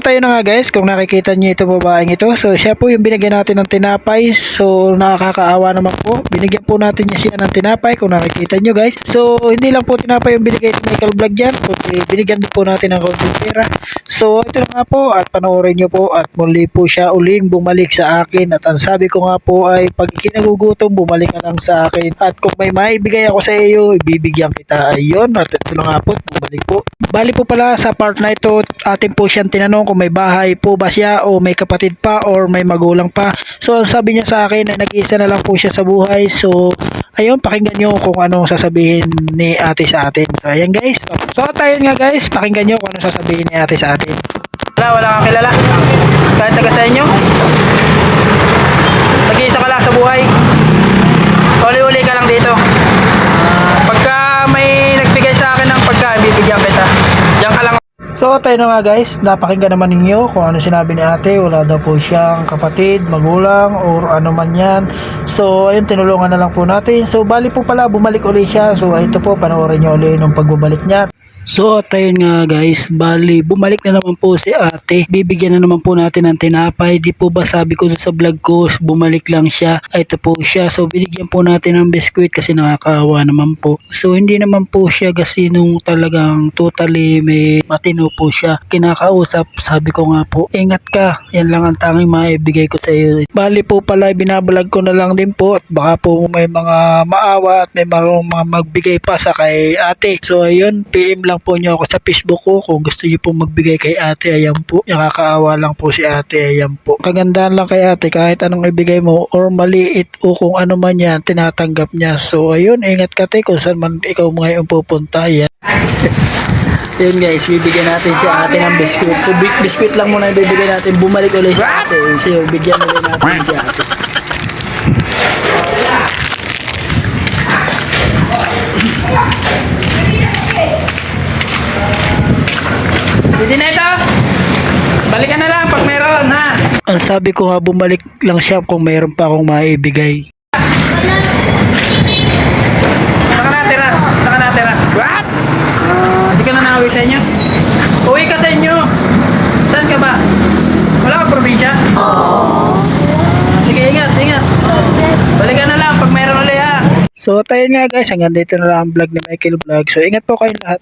Tayo na nga guys, kung nakikita niyo ito babaeng ito, so siya po yung binigyan natin ng tinapay, so nakakaawa naman po, binigyan po natin niya siya ng tinapay kung nakikita niyo guys. So hindi lang po tinapay yung binigay ni Michael Vlog dyan, kundi binigyan din po natin ng konting pera. So ito na nga po at panoorin niyo po at muli po siya uling bumalik sa akin. At ang sabi ko nga po ay pag kinagugutom bumalik ka lang sa akin. At kung may maibigay ako sa iyo ibibigyan kita. Ayun at ito na nga po bumalik po. Bali po pala sa part na ito, atin po siyang tinanong kung may bahay po ba siya o may kapatid pa or may magulang pa. So ang sabi niya sa akin ay nag-iisa na lang po siya sa buhay. So ayun, pakinggan niyo kung anong sasabihin ni ate sa atin. So ayan guys. So tayo nga guys, pakinggan niyo kung anong sasabihin ni ate sa atin. Wala, wala kang kilala. Kahit taga sa inyo. Nag-iisa ka lang sa buhay. Uli-uli ka lang dito. Ah, pagka may nagbigay sa akin ng pagkain, bibigyan kita. Diyan ka lang. So, tayo na nga guys, napakinggan naman ninyo kung ano sinabi ni ate. Wala daw po siyang kapatid, magulang, or ano man yan. So, ayun, tinulungan na lang po natin. So, bali po pala, bumalik uli siya. So, ito po, panoorin niyo uli nung pagbabalik niya. So, at ayun nga guys, bali, bumalik na naman po si ate. Bibigyan na naman po natin ng tinapay. Di po ba sabi ko sa vlog ko, bumalik lang siya. Ay, ito po siya. So, binigyan po natin ng biskuit kasi nakakaawa naman po. So, hindi naman po siya kasi nung talagang totally may matino po siya. Kinakausap, sabi ko nga po, ingat ka. Yan lang ang tanging maibigay ko sa iyo. Bali po pala, binabalag ko na lang din po at baka po may mga maawa at may mga magbigay pa sa kay ate. So, ayun, PM lang po niyo ako sa Facebook ko kung gusto niyo po magbigay kay ate. Ayan po, nakakaawa lang po si ate. Ayan po. Kagandahan lang kay ate kahit anong ibigay mo or maliit o kung ano man yan, tinatanggap niya. So, ayun, ingat ka te kung saan man ikaw ngayon pupunta. Yan. Yun guys, bibigyan natin si ate ng biskuit. So, bi- biskuit lang muna yung bibigyan natin. Bumalik ulit si ate. So, bigyan ulit natin si ate. Balikan na lang pag meron, ha? Ang sabi ko nga, bumalik lang siya kung mayroon pa akong maibigay. Saka natira. Saka natira. What? Hindi ka na nauwi sa inyo? Uwi ka sa inyo. Saan ka ba? Wala kang probinsya? Sige, ingat, ingat. Balikan na lang pag mayroon ulit ha. So, tayo nga guys, hanggang dito na lang ang vlog ni Michael Vlog. So, ingat po kayong lahat.